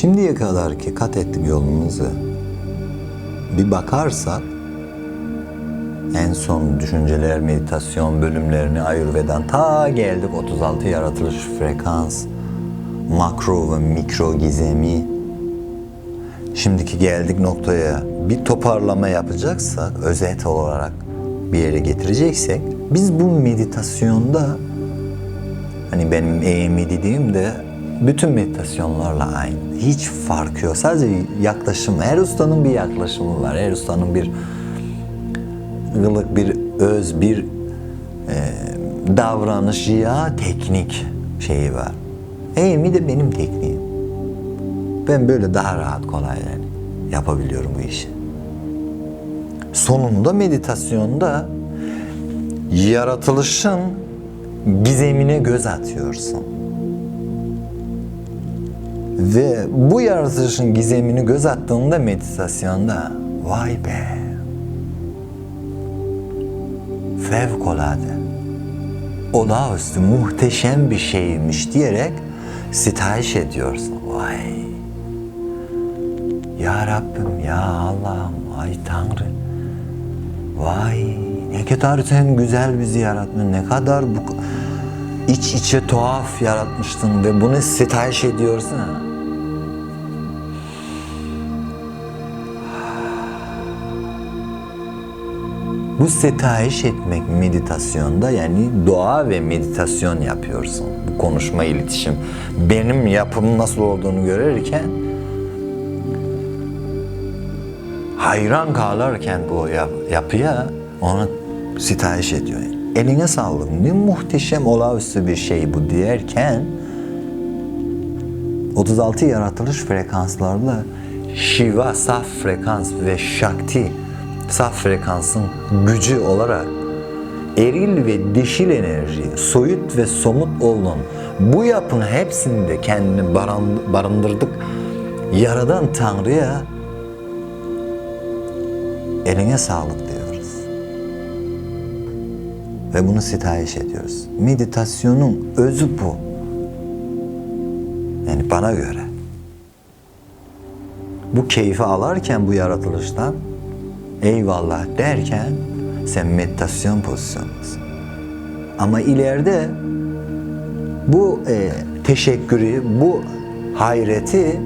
Şimdiye kadar ki kat ettik yolumuzu bir bakarsak en son düşünceler, meditasyon bölümlerini Ayurveda'dan ta geldik 36 yaratılış frekans, makro ve mikro gizemi. Şimdiki geldik noktaya bir toparlama yapacaksak, özet olarak bir yere getireceksek, biz bu meditasyonda hani benim EMI dediğimde bütün meditasyonlarla aynı. Hiç farkı yok. Sadece yaklaşım. Her ustanın bir yaklaşımı var. Her ustanın bir ılık, bir öz, bir e, davranış ya teknik şeyi var. EMI de benim tekniğim. Ben böyle daha rahat, kolay yani yapabiliyorum bu işi. Sonunda meditasyonda yaratılışın gizemine göz atıyorsun. Ve bu yaratılışın gizemini göz attığında meditasyonda vay be fevkalade olağanüstü muhteşem bir şeymiş diyerek sitayiş ediyorsun. Vay ya Rabbim ya Allah'ım ay Tanrı vay ne kadar sen güzel bizi yaratmışsın ne kadar bu iç içe tuhaf yaratmıştın ve bunu sitayiş ediyorsun ha. Bu setayiş etmek meditasyonda yani doğa ve meditasyon yapıyorsun. Bu konuşma iletişim. Benim yapımın nasıl olduğunu görürken hayran kalırken bu yap, yapıya onu sitayiş ediyor. Eline sağlık. Ne muhteşem olağanüstü bir şey bu diyerken 36 yaratılış frekanslarla Shiva saf frekans ve Shakti saf frekansın gücü olarak eril ve dişil enerji, soyut ve somut olan bu yapının hepsinde kendini barındırdık. Yaradan Tanrı'ya eline sağlık diyoruz. Ve bunu sitayiş ediyoruz. Meditasyonun özü bu. Yani bana göre. Bu keyfi alarken bu yaratılıştan eyvallah derken sen meditasyon pozisyonundasın. Ama ileride bu e, teşekkürü, bu hayreti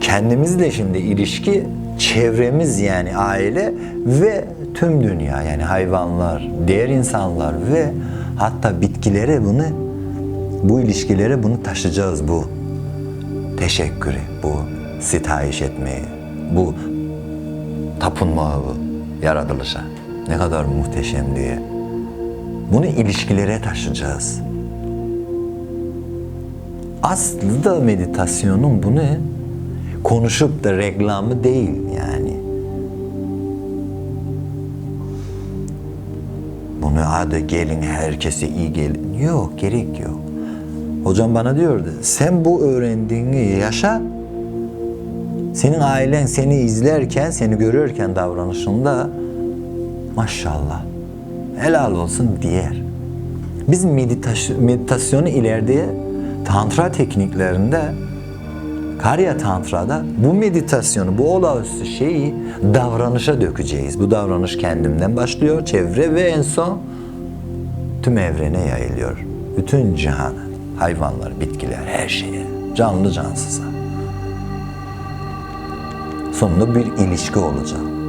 kendimizle şimdi ilişki çevremiz yani aile ve tüm dünya yani hayvanlar, diğer insanlar ve hatta bitkilere bunu bu ilişkilere bunu taşıyacağız bu teşekkürü, bu sitayiş etmeyi, bu tapınma bu yaratılışa. Ne kadar muhteşem diye. Bunu ilişkilere taşıyacağız. Aslında meditasyonun bunu konuşup da reklamı değil yani. Bunu hadi gelin herkese iyi gelin. Yok gerek yok. Hocam bana diyordu sen bu öğrendiğini yaşa senin ailen seni izlerken, seni görürken davranışında maşallah helal olsun diğer. Biz meditasyon, meditasyonu ileride tantra tekniklerinde Karya Tantra'da bu meditasyonu, bu olağanüstü şeyi davranışa dökeceğiz. Bu davranış kendimden başlıyor, çevre ve en son tüm evrene yayılıyor. Bütün cihana, hayvanlar, bitkiler, her şeye, canlı cansıza sonunda bir ilişki olacak.